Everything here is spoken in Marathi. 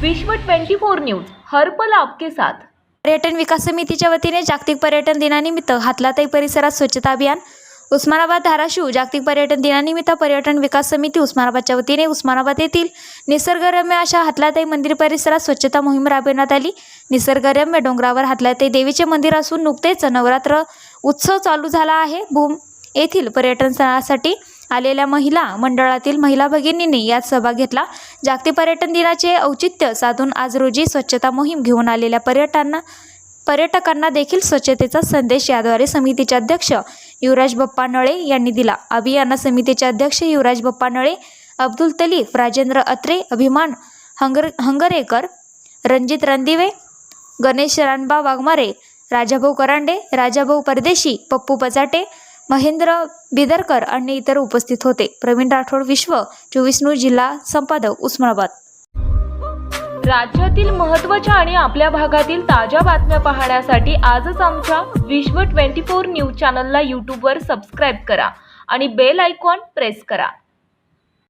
विश्व 24 न्यूज हर्पल आपके साथ. पर्यटन विकास समितीच्या वतीने जागतिक पर्यटन दिनानिमित्त हातलाताई परिसरात स्वच्छता अभियान उस्मानाबाद धाराशिव जागतिक पर्यटन दिनानिमित्त पर्यटन विकास समिती उस्मानाबादच्या वतीने उस्मानाबाद येथील निसर्गरम्य अशा हातलाताई मंदिर परिसरात स्वच्छता मोहीम राबविण्यात आली. निसर्गरम्य डोंगरावर हातलाताई देवीचे मंदिर असून नुकतेच नवरात्र उत्सव चालू झाला आहे. भूम येथील पर्यटन स्थळासाठी आलेल्या महिला मंडळातील महिला भगिनींनी यात सहभाग घेतला. जागतिक पर्यटन दिनाचे औचित्य साधून आज रोजी स्वच्छता मोहीम घेऊन आलेल्या पर्यटनांना पर्यटकांना देखील स्वच्छतेचा संदेश याद्वारे समितीचे अध्यक्ष युवराज बप्पा नळे यांनी दिला. अभियाना समितीचे अध्यक्ष युवराज बप्पा नळे अब्दुल तलीफ राजेंद्र अत्रे अभिमान हंगर हंगरेकर रणजित रणदिवे गणेश रानबा वाघमारे राजाभाऊ करांडे राजाभाऊ परदेशी पप्पू पचाटे महेंद्र बिदरकर आणि इतर उपस्थित होते. प्रवीण राठोड विश्व चोवीस न्यूज जिल्हा संपादक उस्मानाबाद. राज्यातील महत्त्वाच्या आणि आपल्या भागातील ताज्या बातम्या पाहण्यासाठी आजच आमच्या विश्व 24 न्यूज चॅनलला यूट्यूबवर सबस्क्राईब करा आणि बेल आयकॉन प्रेस करा.